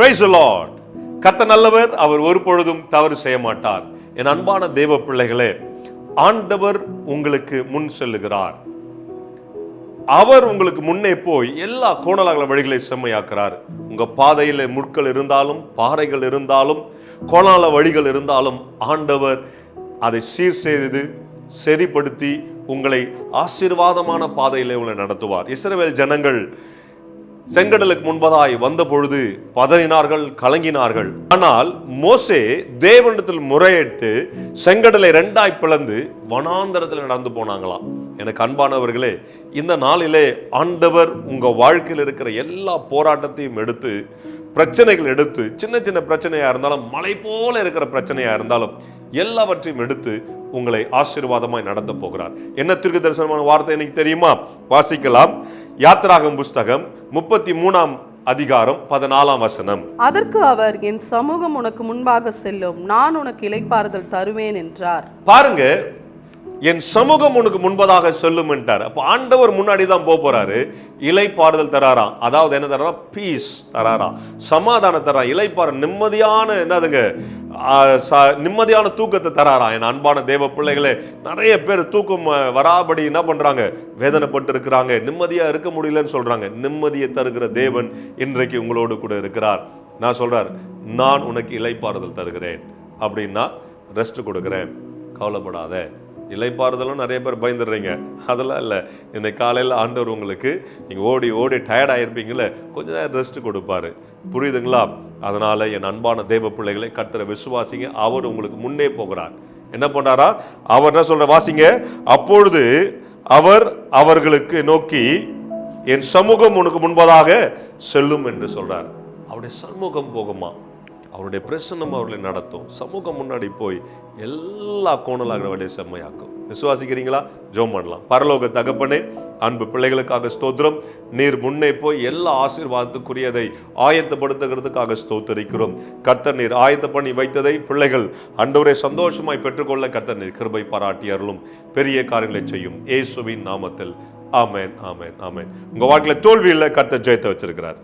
Price Lord கத்த நல்லவர் அவர் ஒரு பொழுதும் தவறு செய்ய மாட்டார் என் அன்பான தேவ பிள்ளைகளே ஆண்டவர் உங்களுக்கு முன் செல்லுகிறார். அவர் உங்களுக்கு முன்னே போய் எல்லா கோணலாகல வழிகளை செம்மையாக்குறார். உங்க பாதையில முட்கள் இருந்தாலும் பாறைகள் இருந்தாலும் கோணால வழிகள் இருந்தாலும் ஆண்டவர் அதை சீர் செய்து சரிப்படுத்தி உங்களை ஆசீர்வாதமான பாதையிலே உங்களை நடத்துவார். இஸ்ரவேல் ஜனங்கள் செங்கடலுக்கு முன்பதாய் வந்த பொழுது பதறினார்கள் கலங்கினார்கள். ஆனால் மோசே தேவனிடத்தில் முறையிட்டு செங்கடலை ரெண்டாய் பிளந்து வனாந்தரத்தில் நடந்து போனாங்களாம். எனக்கு அன்பானவர்களே இந்த நாளிலே ஆண்டவர் உங்கள் வாழ்க்கையில் இருக்கிற எல்லா போராட்டத்தையும் எடுத்து பிரச்சனைகள் எடுத்து சின்ன சின்ன பிரச்சனையாக இருந்தாலும் மலை போல இருக்கிற பிரச்சனையாக இருந்தாலும் எல்லாவற்றையும் எடுத்து உங்களை ஆசீர்வாதமாய் நடத்த போகிறார். என்ன திருக்கு தரிசனமான வார்த்தை எனக்கு தெரியுமா? வாசிக்கலாம். யாத்ராகம் புஸ்தகம் முப்பத்தி மூணாம் அதிகாரம் பதினாலாம் வசனம். அதற்கு அவர் என் சமூகம் உனக்கு முன்பாக செல்லும். நான் உனக்கு இளைப்பாறுதல் தருவேன் என்றார். பாருங்க என் சமூகம் உனக்கு முன்பதாக சொல்லும் என்றார் அப்போ ஆண்டவர் முன்னாடி தான் போக போறாரு. இலைப்பாறுதல் தராராம் அதாவது என்ன தராராம் பீஸ் தராராம் சமாதானம் தரா இலைப்பாறு நிம்மதியான என்னதுங்க? ச- நிம்மதியான தூக்கத்தை தராராம் என் அன்பான தேவ பிள்ளைகளே நிறைய பேர் தூக்கம் வராபடி என்ன பண்றாங்க? வேதனைப்பட்டு இருக்கிறாங்க நிம்மதியா இருக்க முடியலன்னு சொல்றாங்க. நிம்மதியை தருகிற தேவன் இன்றைக்கு உங்களோடு கூட இருக்கிறார். நான் சொல்றார் நான் உனக்கு இலைப்பாறுதல் தருகிறேன். அப்படின்னா ரெஸ்ட் கொடுக்குறேன். கவலைப்படாத. இலைப்பாறுதலும் நிறைய பேர் பயந்துடுறீங்க. அதெல்லாம் இல்லை. இன்னைக்கு காலையில் ஆண்டவர் உங்களுக்கு நீங்கள் ஓடி ஓடி டயர்ட் ஆயிருப்பீங்களே கொஞ்ச நேரம் ரெஸ்ட் கொடுப்பாரு. புரியுதுங்களா? அதனால் என் அன்பான தெய்வ பிள்ளைகளை கர்த்தரை விசுவாசிங்க. அவர் உங்களுக்கு முன்னே போகிறார். என்ன பண்ணாரா அவர் என்ன சொல்கிற வாசிங்க? அப்பொழுது அவர் அவர்களுக்கு நோக்கி என் சமூகம் உனக்கு முன்பதாக செல்லும் என்று சொல்கிறார் அவருடைய சமூகம் போகுமா? அவருடைய பிரசன்னம் அவர்களை நடத்தும். சமூகம் முன்னாடி போய் எல்லா கோணலாகிற வழியை செம்மையாக்கும். விசுவாசிக்கிறீங்களா? ஜோம் பண்ணலாம். பரலோக தகப்பனே அன்பு பிள்ளைகளுக்காக ஸ்தோத்திரம். நீர் முன்னே போய் எல்லா ஆசீர்வாதத்துக்குரியதை ஆயத்தப்படுத்துகிறதுக்காக ஸ்தோத்தரிக்கிறோம். கர்த்தர் நீர் ஆயத்த பண்ணி வைத்ததை பிள்ளைகள் அண்டவரை சந்தோஷமாய் பெற்றுக்கொள்ள கர்த்தர் நீர் கிருபை பாராட்டி அருளும். பெரிய காரியங்களை செய்யும் ஏசுவின் நாமத்தில். ஆமேன் ஆமேன் ஆமேன். உங்கள் வாழ்க்கையில் தோல்வியில் கர்த்தர் ஜெயத்தை வச்சிருக்கிறார்.